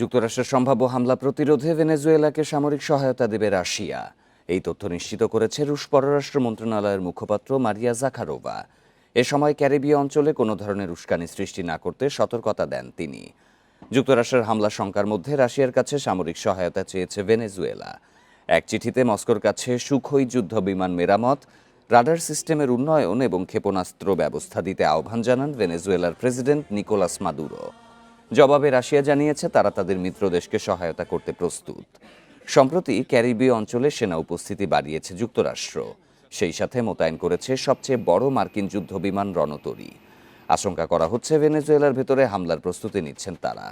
যুক্তরাষ্ট্রের সম্ভাব্য হামলা প্রতিরোধে ভেনেজুয়েলাকে সামরিক সহায়তা দেবে রাশিয়া। এই তথ্য নিশ্চিত করেছে রুশ পররাষ্ট্র মন্ত্রণালয়ের মুখপাত্র মারিয়া জাখারোভা। এ সময় ক্যারিবীয় অঞ্চলে কোনো ধরনের উস্কানি সৃষ্টি না করতে সতর্কতা দেন তিনি। যুক্তরাষ্ট্রের হামলা শঙ্কার মধ্যে রাশিয়ার কাছে সামরিক সহায়তা চেয়েছে ভেনেজুয়েলা। এক চিঠিতে মস্কোর কাছে সুখই যুদ্ধ বিমান মেরামত, রাডার সিস্টেমের উন্নয়ন এবং ক্ষেপণাস্ত্র ব্যবস্থা দিতে আহ্বান জানান ভেনেজুয়েলার প্রেসিডেন্ট নিকোলাস মাদুরো। জবাবে রাশিয়া জানিয়েছে তারা তাদের মিত্র দেশকে সহায়তা করতে প্রস্তুত। সম্প্রতি ক্যারিবীয় অঞ্চলে সেনা উপস্থিতি বাড়িয়েছে যুক্তরাষ্ট্র। সেই সাথে মোতায়েন করেছে সবচেয়ে বড় মার্কিন যুদ্ধ বিমান রণতরী। আশঙ্কা করা হচ্ছে, ভেনেজুয়েলার ভেতরে হামলার প্রস্তুতি নিচ্ছেন তারা।